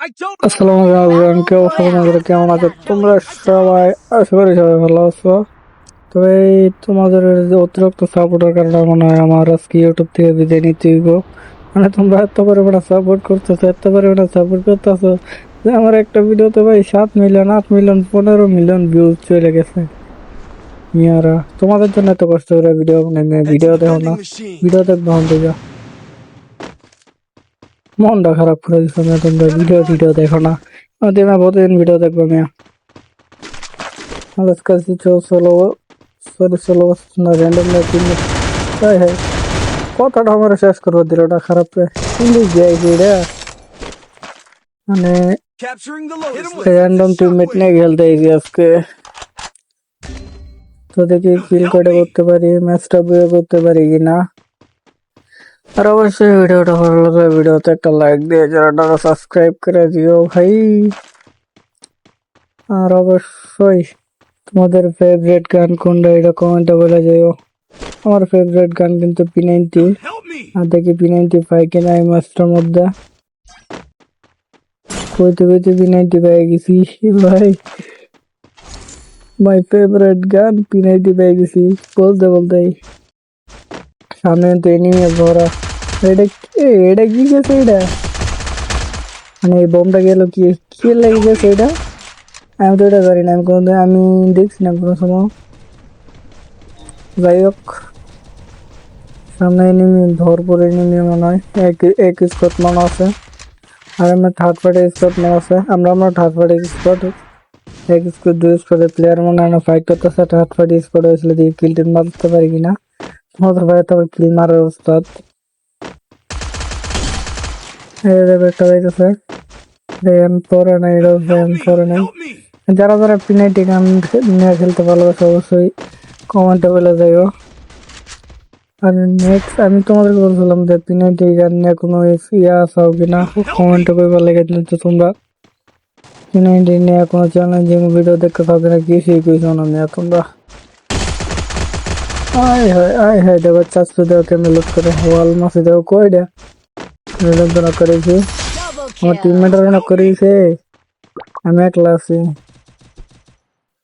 আসসালামু আলাইকুম কেমন আছো? তোমরা সবাই আশা করি সবাই ভালো আছো। তবে তোমাদের যে অতিরিক্ত সাপোর্টের কারণে মনে হয় আমার আজকে ইউটিউব থেকে বিদায় নিতে হইব। মানে তোমরা এত পরিমাণে সাপোর্ট করতেছো এত পরিমাণে সাপোর্ট করতেছো যে আমার একটা ভিডিওতে ভাই সাত মিলিয়ন আট মিলিয়ন পনেরো মিলিয়ন ভিউজ চলে গেছে। মিয়ারা তোমাদের জন্য এত কষ্ট করে ভিডিও বানাই ভিডিও দেখো না. ভিডিও দেখব থেকে মনটা খারাপ করে দিচ্ছ না তোমরা ভিডিও ভিডিও দেখো না। আমাদের না প্রতিদিন ভিডিও দেখব মিয়া। আমাদের কাছে ষোলো সরি ষোলো না র্যান্ডম না তিন তাই হ্যাঁ কথাটা আমার শেষ করব দিল ওটা খারাপ রে কিন্তু যাই রে। মানে Capturing the load. Hit him with random teammate নিয়ে খেলতে এসি আজকে। তো দেখি কিল করে করতে পারি ম্যাচটা বুয়ে করতে পারি কিনা? আর অবশ্যই ভিডিওটা ভালো লাগলে ভিডিওতে একটা লাইক দিয়ে যারা সাবস্ক্রাইব করে দিও ভাই। আর অবশ্যই তোমাদের ফেভারিট গান কোনটা এটা কমেন্টে বলে যাইও আমার ফেভারিট গান কিন্তু পি নাইনটি আর দেখি পি নাইনটি ফাইভ কিনা এই ম্যাচটার মধ্যে। কইতে কইতে পি নাইনটি পেয়ে গেছি ভাই। মাই ফেভারিট গান পি নাইনটি পেয়ে গেছি। বলতে বলতেই। সামনে তো এনিমে ভরা এটা কি এটা কি গেছে এটা? মানে এই বোমটা গেল কি কি লেগে গেছে এটা? আমি তো এটা জানি না, আমি কোনো আমি দেখছি না কোনো সময়। যাই হোক। সামনে এনিমি ভরপুর এনিমি মনে হয়। এক এক স্কট মনে আছে। আর আমরা থার্ড পার্টি স্কট মনে আছে। আমরা আমরা থার্ড পার্টি স্কট এক স্কট দুই স্কটের প্লেয়ার মনে হয় ফাইট করতেছে। থার্ড পার্টি স্কট হয়েছিল দিয়ে কিল টিল মারতে পারি কিনা। তোমাদের ভাই তো কিল মারার উস্তাদ একটা যাইতেছে এম পরে নাই এম পরে নাই. যারা যারা পিনাইটি গান নিয়ে খেলতে ভালোবাসে অবশ্যই কমেন্টে বলে যাইও। আর নেক্সট আমি তোমাদের বলছিলাম যে পিনাইটি গান নিয়ে কোনো ইয়া আসাও কিনা কমেন্টে করবার লেগে তো তোমরা। পিনাইটি নিয়ে কোনো চ্যালেঞ্জিং ভিডিও দেখতে পাবে না, কিছুই কিছু না তোমরা। আয় হায় আয় হায় দেখো চারশো দেওয়া কেমন লুট করে? ওয়াল মাসে দেখো কয়টা নিরন্তর করেছি। আমার টিমমেটার না করেছে। আমি একলা আছি।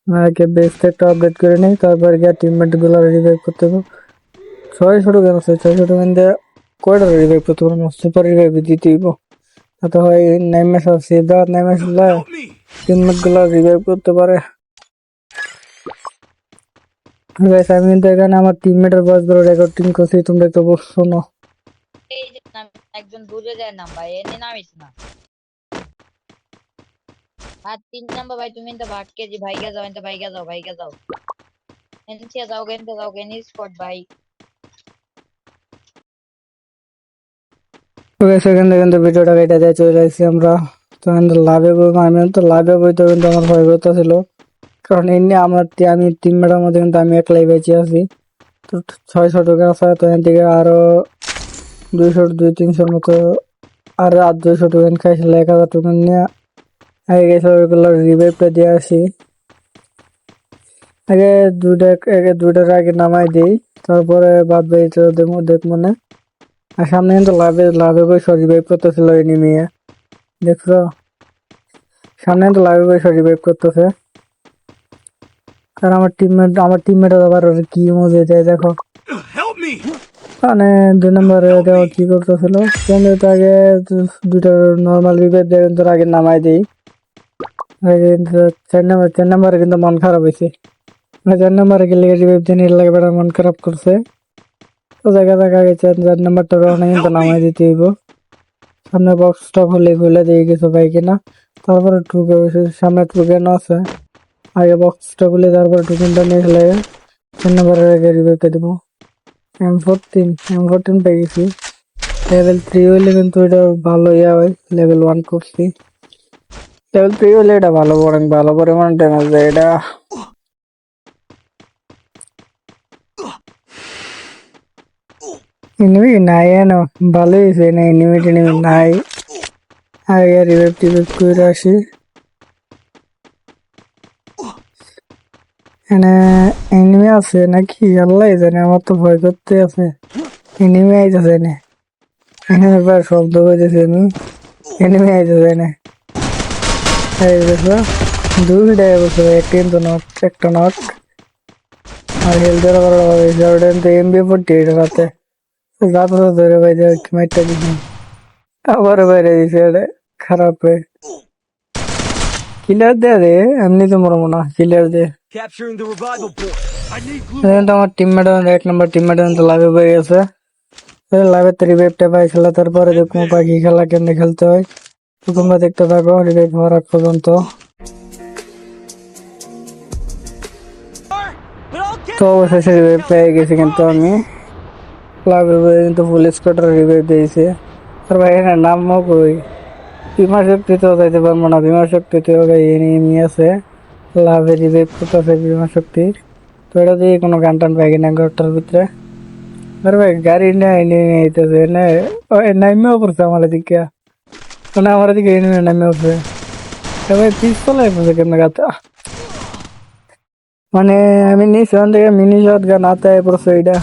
আগে বেস্ট একটা আপডেট করে নিই তারপর গিয়ে টিমমেটগুলো রিভাইভ করতে হবে। ছয় ছোট গেম আছে ছয় ছোট গেম দিয়ে কয়টা রিভাইভ করতে পারব সুপার রিভাইভ দিতে হইব তো হয় নাইমে সব সিধা নাইমে সিধা Help me. টিমমেট রিভাইভ করতে পারে। Guys, আমি কিন্তু এখানে আমার টিমমেটের বয়স রেকর্ডিং করছি তোমরা একটু শোনো। এই যে একজন দূরে যায় নাম ভাই এনে নামিস না। আর তিন নাম্বার ভাই তুমি তো ভাটকে ভাইগা যাও এনতে ভাইগা যাও ভাইগা যাও। যাও যাও স্পট ভাই। থেকে কিন্তু ভিডিওটা কেটে দিয়ে চলে আসছি আমরা। তো লাভে বই- আমি তো লাভে বইতে কিন্তু আমার ভয় ছিল কারণ এমনি আমার আমি টিম মেটার মধ্যে কিন্তু আমি একলাই বেঁচে আছি। তো ছয়শো টাকা আছে তো এখান থেকে আরও দুইশো, দুই, তিনশোর মতো আর আর দুইশো টোকেন খাইছিল, এক হাজার টোকেন নিয়ে। আগে গেছিল ওইগুলো রিভাইভটা দিয়ে আসি। আগে দুইটা, আগে দুইটার আগে নামাই দিই, তারপরে বাদ বাকিটা দেখব দেখব না। আর সামনে কিন্তু লাভে লাভে বসে রিভাইভ করতেছিল এনিমিয়ে দেখছ? সামনে কিন্তু লাভে বসে রিভাইভ করতেছে। আর আমার টিমমেট আমার টিমমেট আবার ওর কি মজা যায় দেখো। মানে দুই নম্বরে দেওয়া কি করতেছিল? কিন্তু তো আগে দু- দুইটা নর্মাল রিভাইভ দিয়ে কিন্তু আগে নামাই দিই। কিন্তু চার নম্বর চার নম্বরে কিন্তু মন খারাপ হয়েছে। মানে চার নম্বরে গেলে রিভাইভ দিয়ে নিয়ে লাগে বেড়া মন খারাপ করছে। তো জায়গা জায়গা আগে চার চার নম্বরটা রওনা কিন্তু নামাই দিতে হইব। সামনে বক্সটা খুলে খুলে দিয়ে গেছে ভাই কিনা। তারপরে ঢুকে বসে সামনে ঢুকানো আছে। আগে বক্সটা খুলে তারপরে ঢুকিনটা নিয়ে খেলে চার নম্বরের আগে রিভাইভটা দিব। এম ফোরটিন এম ফোরটিন পেয়ে গেছি। লেভেল থ্রি হইলে কিন্তু এটা ভালো ইয়া হয় লেভেল ওয়ান করছি। লেভেল থ্রি হইলে এটা ভালো পড়েন ভালো পরিমাণ ড্যামেজ দেয়। এটা এনিমি নাই এনো ভালোই হয়েছে না এনিমি টেনিমি নাই। আগে রিভাইভ টিভাইভ করে আসি। এখানে এনিমি আছে নাকি? আল্লাহ জানে, আমার তো ভয় করতে আছে। এনিমি আইতেছে না এখানে একবার শব্দ হইতেছে আমি এনিমি আইতেছে না এই দেখো দুইটা বছর একটা কিন্তু নট একটা নট আর হেলথের করা হয়েছে ওটা কিন্তু এমবি ফোরটি এটা রাতে। রাত ধরে বাইরে মাইটটা দিছি। আবার বাইরে দিছে, এটা খারাপ কিলার দে রে এমনি তো মরবো না কিলার দে। Capturing the revival point. I need glue. তো আমার টিমমেট এক নম্বর টিমমেট তো লাভে পেয়ে গেছে। লাভের তো রিভাইভটা পাই খেলা, তারপরে দেখব পাখি খেলা কেমনে খেলতে হয়, তো তোমরা দেখতে থাকো রিভাইভ হওয়ার আগ পর্যন্ত। তো অবশেষে রিভাইভ পেয়ে গেছি কিন্তু আমি। লাভের বয়ে কিন্তু ফুল স্কোয়াডের রিভাইভ দিয়েছে। আর ভাই, এখানে নামও কই? বিমা শক্তিতেও যাইতে পারব না বিমা শক্তিতেও এনিমি আছে। লাভে রিভাইভ করতেছে বিমা শক্তি তো এটা দিয়ে কোনো গান টান পাই কিনা ঘরটার ভিতরে। আরে ভাই, গাড়ি নিয়ে নিয়ে আইতেছে, এনে, ও নাইমেও পড়ছে আমার দিকে মানে আমার দিকে এনে নামে উঠছে এ ভাই পিস্তল পড়ছে কেমন গাতে? মানে আমি নিচে ওখান থেকে মিনি শট গান আতে পড়ছে এটা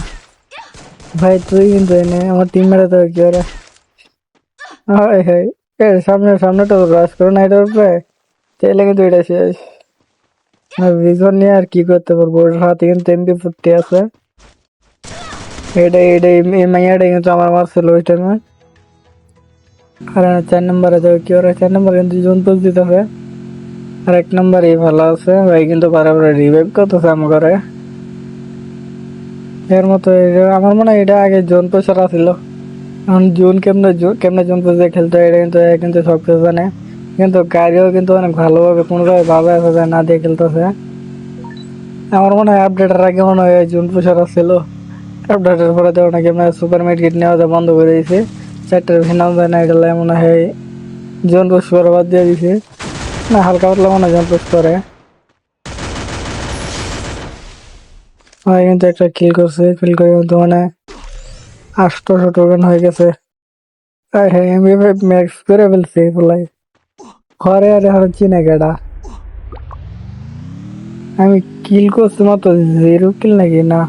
ভাই, তুই কিন্তু এনে, আমার টিম মেরে তো কি ওরা হাই এ, সামনে, সামনেটা রাস করো না এটার উপরে তাইলে কিন্তু এটা শেষ। আর ভিজন নিয়ে আর কি করতে পারব? হাতে কিন্তু এমপি ফুটতে আছে। এটা এটা মাইয়াটা কিন্তু আমার মারছিল ওই টাইমে আর চার নম্বরে যাবে কি ওরা? চার নম্বরে কিন্তু জোন পোজ দিতে হবে। আর এক নম্বরে ভালো আছে। ভাই কিন্তু বারবার রিভাইভ করতেছে আমার ঘরে। এর মতো আমার মনে হয় এটা আগে জোন পোষার ছিল এখন জোন কেমনে কেমনে জোন পোষে খেলতে এটা কিন্তু কিন্তু সব কিছু জানে। কিন্তু গাড়িও কিন্তু অনেক ভালোভাবে কোনোভাবে ভাবে আছে না দিয়ে খেলতেছে। আমার মনে হয় আপডেটের আগে মনে হয় জুন পোষার ছিল আপডেটের পরে তো নাকি আমরা সুপার মার্কেট নেওয়া বন্ধ করে দিয়েছে। চারটার ভিনাম যায় না এটা মনে হয় জোন পোষ বাদ দিয়ে দিছে না, হালকা পাতলা মনে হয় জোন করে হয় কিন্তু একটা কিল করছে কিল করে কিন্তু মানে আটশোশো টোকেন হয়ে গেছে। হ্যাঁ হ্যাঁ আমি ম্যাক্স করে ফেলছি বলাই ঘরে আর এখন চিনে গেডা। আমি কিল করছি মাত্র জিরো কিল নাকি? না।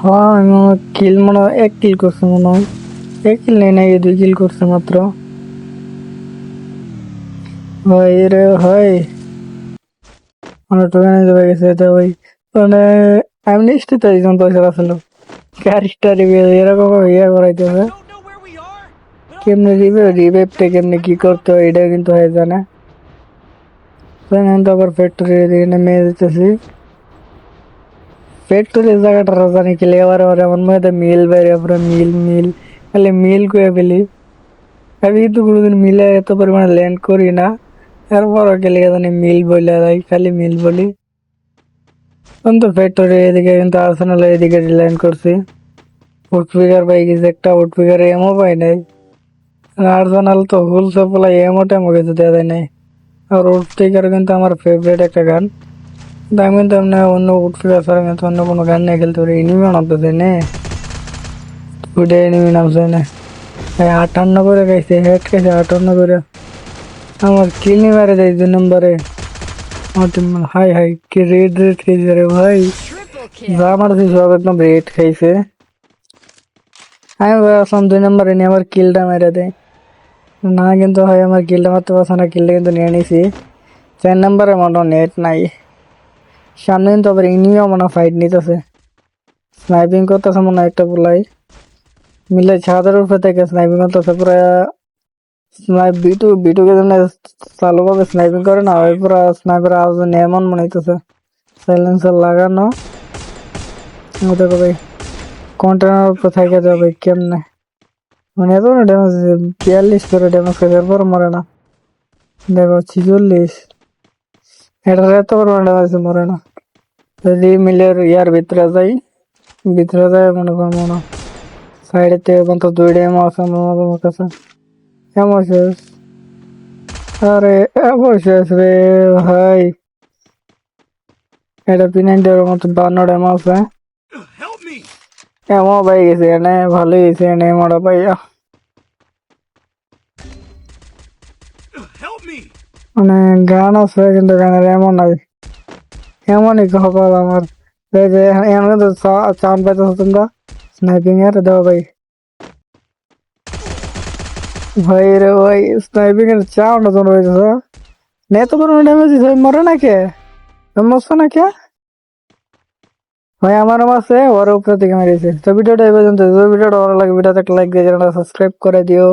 হ্যাঁ আমি কিল মনে হয় এক কিল করছে মনে হয়। এক কিল নেই নাকি, দুই কিল করছে মাত্র। ভাই রে ভাই। মানে টোকেন দেবে গেছে তো ওই মানে আমি নিশ্চিত একজন পয়সা আসলো রিভিউ এরকম ইয়ে করাইতে হবে। কেমনে রিভিউ রিভাইভটা কেমনে কি করতে হয় এটা কিন্তু হয়ে জানে। তো তো আবার ফ্যাক্টরি দিকে নেমে যেতেছি ফ্যাক্টরির জায়গাটা জানি কি এবার আবার এমন মধ্যে মিল বাইরে পুরো মিল মিল খালি মিল করে ফেলি। আমি কিন্তু কোনোদিন মিলে এত পরিমাণে ল্যান্ড করি না। এরপরও গেলে জানি মিল বলে দেয়, খালি মিল বলি। কিন্তু ফ্যাক্টরি এদিকে কিন্তু আর্সেনাল এদিকে ল্যান্ড করছি। পাই গেছে একটা উডপিকার এমও পাই নাই। আর্সেনাল তো হুল সাপ্লাই এমও টেমো কিছু দেওয়া যায় নাই। আর উডপিকার কিন্তু আমার ফেভারিট একটা গান। কিন্তু আমি কিন্তু এমনি অন্য উডপিকার ছাড়া কিন্তু অন্য কোনো গান নিয়ে খেলতে পারি। এনিমি নামতেছে নে ওইটা এনিমি নামছে না। আটান্ন করে গাইছে হেড খাইছে আটান্ন করে। আমার কিনি মারে দেয় দুই নম্বরে। হাই হাই, কি রেড রেড খাইছে রে ভাই। যা মারছে সব একদম রেড খাইছে। আমি ভাবছিলাম দুই নম্বরে নিয়ে আমার কিলটা মেরে দেয়। না, কিন্তু হয় আমার কিলটা মারতে পারছে না কিলটা কিন্তু নিয়ে নিছি। চার নম্বরে মনে নেট নাই। সামনে কিন্তু আবার ইনিও মনে ফাইট নিতেছে। স্নাইপিং করতেছে মনে একটা বলাই মিলে ছাদের উপরে থেকে স্নাইপিং করতেছে, পুরা স্নাইপ বিটু বিটুকে যেন চালুভাবে স্নাইপিং করে না, ওই পুরা স্নাইপার আওয়াজ এমন মনে হইতেছে। সাইলেন্সার লাগানো। দেখো ভাই কন্টেনার উপর থেকে যাবে কেমনে? মানে এত না ড্যামেজ বিয়াল্লিশ করে ড্যামেজ করে এরপর মরে না। দেখো, ছিচল্লিশ। এটা এত পরিমাণ ড্যামেজ মরে না। যদি মিলের ইয়ার ভিতরে যাই, ভিতরে যায় মনে কর, মনে সাইডে থেকে পর্যন্ত দুই ড্যাম আছে আমার কাছে। এমন শেষ আরে এমন শেষ রে, ভাই। এটা পিনাইন্টের মতো বান্ন ড্যাম আছে. এমন পাই গেছে এনে ভালোই গেছে এনে মোটা পাইয়া। মানে গান আছে কিন্তু গানের এমন নাই। এমনই কপাল আমার। এমন তো চাউন্ড পাইতেছো তোমরা? স্নাইপিং এর দাও ভাই। ভাই রে ভাই স্নাইপিং এর চাউন্ড তো রয়েছে নে তো কোনো ড্যামেজ মরে না কে মরছে না কে ভাই আমার আছে ওর উপরে থেকে মেরেছে। তো ভিডিওটা এই পর্যন্ত যদি ভিডিওটা ভালো লাগে, ভিডিওতে একটা লাইক দিয়ে সাবস্ক্রাইব করে দিও।